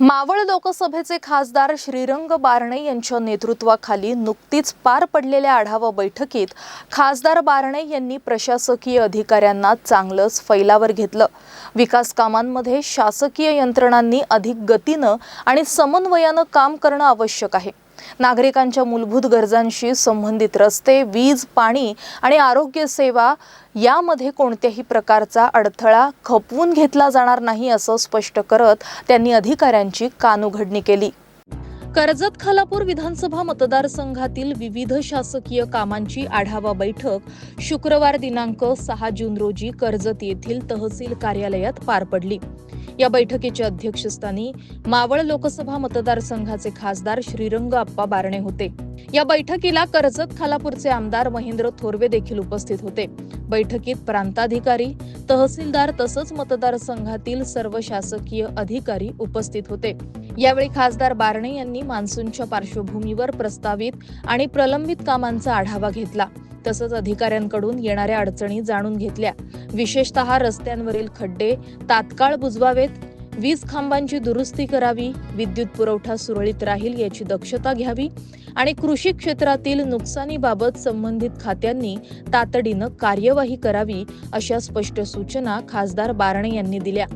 मावळ लोकसभेचे खासदार श्रीरंग बारणे यांच्या नेतृत्वाखाली नुकतीच पार पडलेल्या आढावा बैठकीत खासदार बारणे यांनी प्रशासकीय अधिकाऱ्यांना चांगलंच फैलावर घेतलं. विकास कामांमध्ये शासकीय यंत्रणांनी अधिक गतीनं आणि समन्वयानं काम करणं आवश्यक आहे. नागरिकांच्या मूलभूत गरजांशी संबंधित रस्ते वीज पाणी आणि आरोग्य सेवा यामध्ये कोणत्याही प्रकारचा अडथळा खपवून घेतला जाणार नाही असं स्पष्ट करत त्यांनी अधिकाऱ्यांची कानउघडणी केली. कर्जत खालापूर विधानसभा मतदारसंघातील विविध शासकीय कामांची आढावा बैठक शुक्रवार दिनांक सहा जून रोजी कर्जत येथील तहसील कार्यालयात पार पडली. या बैठकीच्या अध्यक्षस्थानी मावळ लोकसभा मतदारसंघाचे खासदार श्रीरंग आप्पा बारणे होते. या बैठकीला कर्जत खालापूरचे आमदार महेंद्र थोरवे देखील उपस्थित होते. बैठकीत प्रांताधिकारी तहसीलदार तसंच मतदारसंघातील सर्व शासकीय अधिकारी उपस्थित होते. यावेळी खासदार बारणे यांनी मान्सूनच्या पार्श्वभूमीवर प्रस्तावित आणि प्रलंबित कामांचा आढावा घेतला. तसंच अधिकाऱ्यांकडून येणाऱ्या अडचणी जाणून घेतल्या. विशेषतः रस्त्यांवरील खड्डे तात्काळ बुजवावेत वीज खांबांची दुरुस्ती करावी विद्युत पुरवठा सुरळीत राहील याची दक्षता घ्यावी आणि कृषी क्षेत्रातील नुकसानीबाबत संबंधित खात्यांनी तातडीनं कार्यवाही करावी अशा स्पष्ट सूचना खासदार बारणे यांनी दिल्या.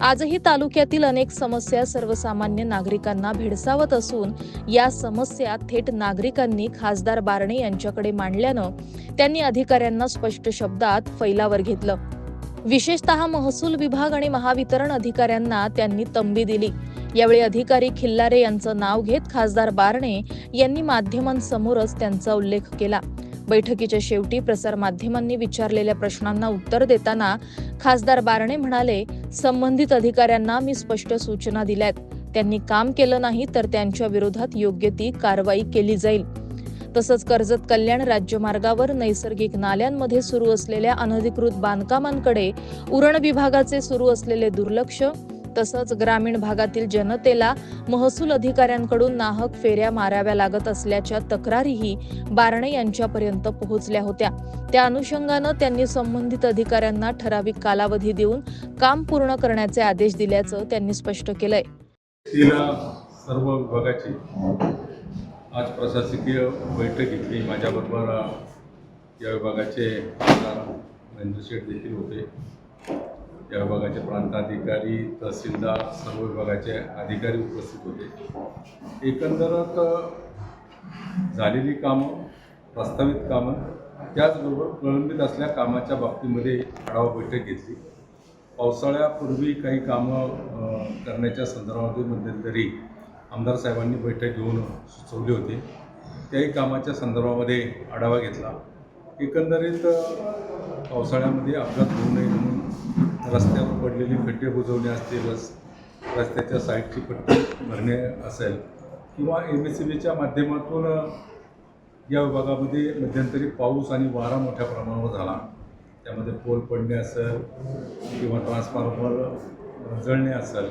आजही तालुक्यातील अनेक समस्या सर्वसामान्य नागरिकांना भेडसावत असून या समस्या थेट नागरिकांनी खासदार बारणे यांच्याकडे मांडल्यानं त्यांनी अधिकाऱ्यांना स्पष्ट शब्दात फैलावर घेतलं. विशेषतः महसूल विभाग आणि महावितरण अधिकाऱ्यांना त्यांनी तंबी दिली. यावेळी अधिकारी खिल्लारे यांचं नाव घेत खासदार बारणे यांनी माध्यमांसमोरच त्यांचा उल्लेख केला. बैठकीच्या शेवटी प्रसारमाध्यमांनी विचारलेल्या प्रश्नांना उत्तर देताना खासदार बारणे म्हणाले संबंधित अधिकाऱ्यांना मी स्पष्ट सूचना दिल्यात. त्यांनी काम केलं नाही तर त्यांच्या विरोधात योग्य ती कारवाई केली जाईल. तसंच कर्जत कल्याण राज्यमार्गावर नैसर्गिक नाल्यांमध्ये सुरू असलेल्या अनधिकृत बांधकामांकडे उरण विभागाचे सुरू असलेले दुर्लक्ष तसंच ग्रामीण भागातील जनतेला महसूल अधिकाऱ्यांकडून नाहक फेऱ्या माराव्या लागत असल्याच्या तक्रारीही बारणे यांच्यापर्यंत पोहोचल्या होत्या. त्या अनुषंगानं त्यांनी संबंधित अधिकाऱ्यांना ठराविक कालावधी देऊन काम पूर्ण करण्याचे आदेश दिल्याचं त्यांनी स्पष्ट केलंय. सर्व विभागाची आज प्रशासकीय बैठक घेतली. माझ्याबरोबर या विभागाचे आमदार महेंद्र शेठ देखील होते. या विभागाचे प्रांताधिकारी तहसीलदार सर्व विभागाचे अधिकारी उपस्थित होते. एकंदरच झालेली कामं प्रस्तावित कामं त्याचबरोबर प्रलंबित असल्या कामाच्या बाबतीमध्ये आढावा बैठक घेतली. पावसाळ्यापूर्वी काही कामं करण्याच्या संदर्भामध्ये मध्यंतरी आमदार साहेबांनी बैठक घेऊन सुचवली होती. त्याही कामाच्या संदर्भामध्ये आढावा घेतला. एकंदरीत पावसाळ्यामध्ये अपघात होऊ नये म्हणून रस्त्यावर पडलेले खड्डे बुजवणे असतील रस रस्त्याच्या साईडची पट्टी भरणे असेल किंवा एम एस सी बीच्या माध्यमातून या विभागामध्ये मध्यंतरी पाऊस आणि वारा मोठ्या प्रमाणावर झाला. त्यामध्ये पोल पडणे असेल किंवा ट्रान्सफॉर्मर जळणे असेल.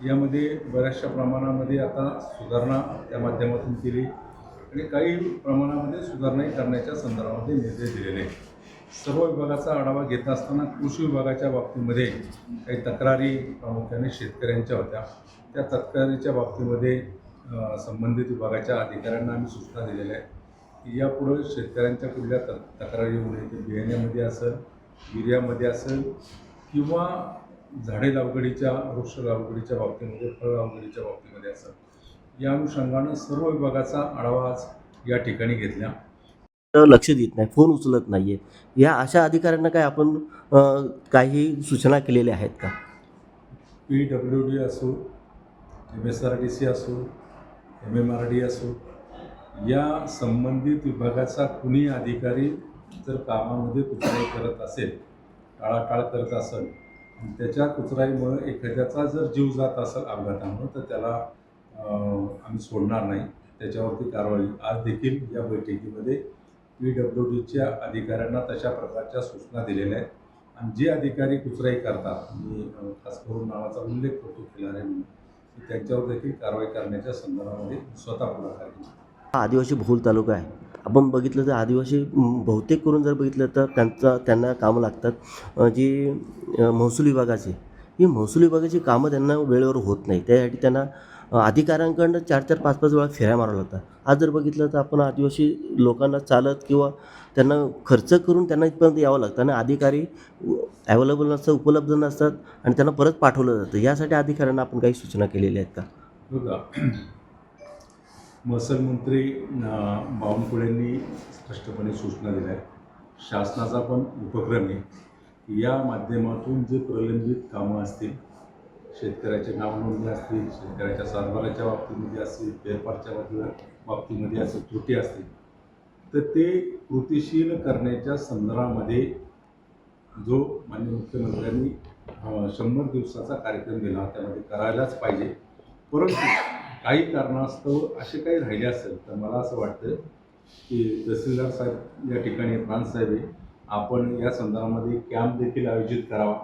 यामध्ये बऱ्याचशा प्रमाणामध्ये आता सुधारणा त्या माध्यमातून केली आणि काही प्रमाणामध्ये सुधारणाही करण्याच्या संदर्भामध्ये निर्देश दिलेले आहेत. सर्व विभागाचा आढावा घेत असताना कृषी विभागाच्या बाबतीमध्ये काही तक्रारी प्रामुख्याने शेतकऱ्यांच्या होत्या त्या तक्रारीच्या बाबतीमध्ये संबंधित विभागाच्या अधिकाऱ्यांना आम्ही सूचना दिलेल्या आहेत की यापुढे शेतकऱ्यांच्या कुठल्या तक तक्रारी होऊ नये ते बियाण्यामध्ये असेल युरियामध्ये असेल किंवा झाडे लागवडीच्या वृक्ष लागवडीच्या बाबतीमध्ये फळ लागवडीच्या बाबतीमध्ये असेल या अनुषंगानं सर्व विभागाचा आढावा आज या ठिकाणी घेतला. लक्ष देत नाही फोन उचलत नाही आहे या अशा अधिकाऱ्यांना काय आपण काही सूचना केलेल्या आहेत का? पी डब्ल्यू डी असो M S R D C असो एम एम आर डी असो या संबंधित विभागाचा कुणी अधिकारी जर कामामध्ये कुचराई करत असेल टाळाटाळ करत असेल त्याच्या कुचराईमुळे एखाद्याचा जर जीव जात असेल अपघातामुळं तर त्याला आम्ही सोडणार नाही. त्याच्यावरती कारवाई. आज देखील या बैठकीमध्ये पी डब्ल्यू डीच्या अधिकाऱ्यांना तशा प्रकारच्या सूचना दिलेल्या आहेत. आणि जे अधिकारी कुचराई करतात मी खास करून नावाचा उल्लेख करतो खिलाऱ्यांनी त्यांच्यावर देखील कारवाई करण्याच्या संदर्भामध्ये स्वतः पुढाकार घेतला हा आदिवासी बहुल तालुका आहे. आपण बघितलं तर आदिवासी बहुतेक करून जर बघितलं तर त्यांचा त्यांना कामं लागतात. जी महसूल विभागाचे ही महसूल विभागाची कामं त्यांना वेळेवर होत नाही. त्यासाठी त्यांना अधिकाऱ्यांकडनं चार चार पाच पाच वेळा फेऱ्या मारावं लागतात. आज जर बघितलं तर आपण आदिवासी लोकांना चालत किंवा त्यांना खर्च करून त्यांना इथपर्यंत यावं लागतं आणि अधिकारी ॲवेलेबल नसतात उपलब्ध नसतात आणि त्यांना परत पाठवलं जातं. यासाठी अधिकाऱ्यांना आपण काही सूचना केलेल्या आहेत का? महसूल मंत्री बावनकुळेंनी स्पष्टपणे सूचना दिल्या आहेत. शासनाचा पण उपक्रम आहे या माध्यमातून जे प्रलंबित कामं असतील शेतकऱ्याचे नावनोंदणी असतील शेतकऱ्याच्या सातबाराच्या बाबतीमध्ये असतील फेरफारच्या बाबतीला बाबतीमध्ये असतील त्रुटी असतील तर ते कृतीशील करण्याच्या संदर्भामध्ये जो माननीय मुख्यमंत्र्यांनी शंभर दिवसाचा कार्यक्रम दिला त्यामध्ये करायलाच पाहिजे. परंतु काही कारणास्तव असे काही राहिले असेल तर मला असं वाटतं की तहसीलदार साहेब या ठिकाणी प्रांत साहेब आपण या संदर्भामध्ये कॅम्प देखील आयोजित करावा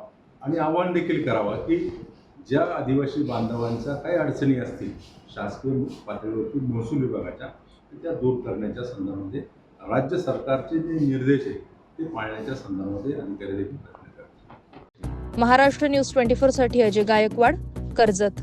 आणि आव्हान देखील करावा की ज्या आदिवासी बांधवांच्या काही अडचणी असतील शासकीय पातळीवरती महसूल विभागाच्या त्या दूर करण्याच्या संदर्भामध्ये राज्य सरकारचे जे निर्देश आहेत ते पाळण्याच्या संदर्भामध्ये अधिकारी देखील प्रयत्न करतात महाराष्ट्र न्यूज ट्वेंटी फोरसाठी अजय गायकवाड कर्जत.